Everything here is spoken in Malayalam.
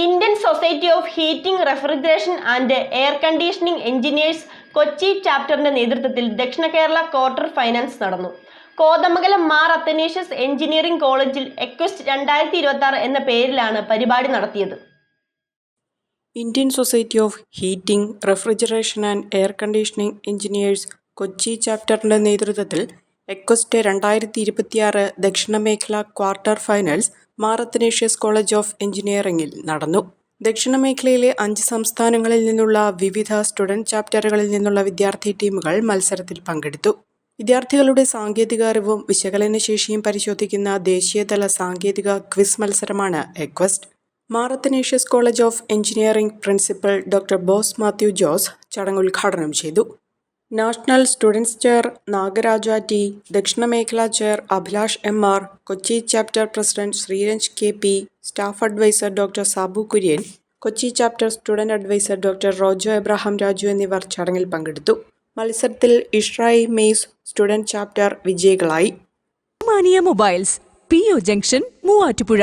Indian society of heating refrigeration and air conditioning engineers Kochi ചാപ്റ്ററിന്റെ നേതൃത്വത്തിൽ ദക്ഷിണ കേരള ക്വാർട്ടർ ഫൈനൽസ് നടന്നു. കോതമംഗലം മാർ അത്തനേഷ്യസ് എഞ്ചിനീയറിംഗ് കോളേജിൽ എക്വസ്റ്റ് രണ്ടായിരത്തി ഇരുപത്തി ആറ് എന്ന പേരിലാണ് പരിപാടി നടത്തിയത്. Indian society of heating refrigeration and air conditioning engineers Kochi ചാപ്റ്ററിന്റെ നേതൃത്വത്തിൽ എക്വസ്റ്റ് രണ്ടായിരത്തി ഇരുപത്തിയാറ് ദക്ഷിണ മേഖല quarter finals Mar Athanasius college of എഞ്ചിനീയറിംഗിൽ നടന്നു. ദക്ഷിണ മേഖലയിലെ അഞ്ച് സംസ്ഥാനങ്ങളിൽ നിന്നുള്ള വിവിധ സ്റ്റുഡന്റ് ചാപ്റ്ററുകളിൽ നിന്നുള്ള വിദ്യാർത്ഥി ടീമുകൾ മത്സരത്തിൽ പങ്കെടുത്തു. വിദ്യാർത്ഥികളുടെ സാങ്കേതിക അറിവും വിശകലനശേഷിയും പരിശോധിക്കുന്ന ദേശീയതല സാങ്കേതിക ക്വിസ് മത്സരമാണ് എക്വസ്റ്റ്. മാറത്തനേഷ്യസ് college of engineering principal doctor Bose Mathew Jose ചടങ്ങ് ഉദ്ഘാടനം ചെയ്തു. National students chair Nagaraja T ദക്ഷിണമേഖലാ chair Abhilash M R Kochi chapter president Sreeranj K P staff advisor doctor Sabu Kurian Kochi chapter student advisor doctor Rojo Abraham Raju എന്നിവർ ചടങ്ങിൽ പങ്കെടുത്തു. മത്സരത്തിൽ ഇഷ്രായി മെയ്സ് സ്റ്റുഡന്റ് ചാപ്റ്റർ വിജയികളായി. Mania Mobiles P O junction Muvattupuzha.